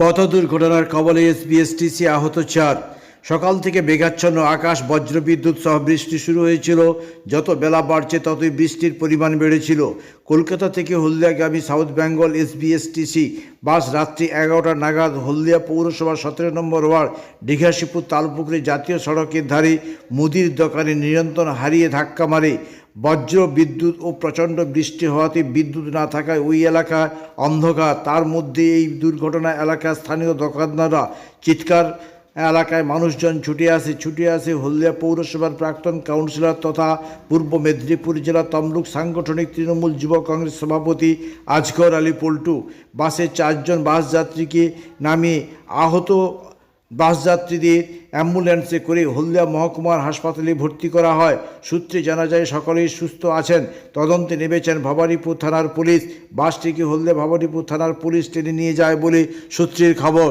পথ দুর্ঘটনার কবলে এসবিএসটিসি আহত চার। সকাল থেকে মেঘাচ্ছন্ন আকাশ, বজ্রবিদ্যুৎ সহ বৃষ্টি শুরু হয়েছিল। যত বেলা বাড়ছে, ততই বৃষ্টির পরিমাণ বেড়েছিল। কলকাতা থেকে হলদিয়াগামী সাউথ বেঙ্গল এসবিএসটিসি বাস রাত্রি এগারোটা নাগাদ হলদিয়া পৌরসভার সতেরো নম্বর ওয়ার্ড দীঘাশিপুর তালপুকুরি জাতীয় সড়কের ধারে মুদির দোকানে নিয়ন্ত্রণ হারিয়ে ধাক্কা মারে। বজ্র বিদ্যুৎ ও প্রচণ্ড বৃষ্টি হওয়াতে বিদ্যুৎ না থাকায় ওই এলাকা অন্ধকার। তার মধ্যে এই দুর্ঘটনা এলাকার স্থানীয় দোকানদাররা চিৎকার এলাকায় মানুষজন ছুটে আসে ছুটে আসে হলদিয়া পৌরসভার প্রাক্তন কাউন্সিলর তথা পূর্ব মেদিনীপুর জেলা তমলুক সাংগঠনিক তৃণমূল যুব কংগ্রেস সভাপতি আজগর আলী পল্টু। বাসে চারজন বাস যাত্রীকে নামিয়ে আহত বাস যাত্রীদের অ্যাম্বুলেন্সে করে হলদিয়া মহকুমার হাসপাতালে ভর্তি করা হয়। সূত্রে জানা যায়, সকলেই সুস্থ আছেন। তদন্তে নেমেছেন ভবানীপুর থানার পুলিশ। বাসটিকে হলদিয়া ভবানীপুর থানার পুলিশ টেনে নিয়ে যায় বলে সূত্রের খবর।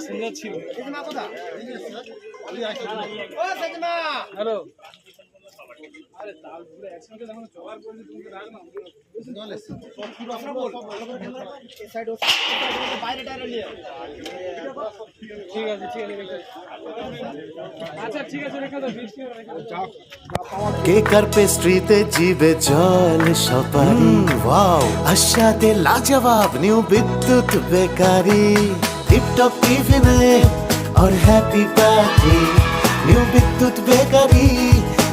সুন্দর ছিল হ্যালো ঠিক আছে ঠিক আছে দেখতে আচ্ছা ঠিক আছে রেখে দাও বৃষ্টি হবে রেখে দাও কেকার পেস্ট্রিতে জিবে জল সপারি ওয়াও আশাতে লাজবাব নিউ বিদ্যুৎ বেকারি টিপটপ টিফিনে और happy party new Bidyut bakery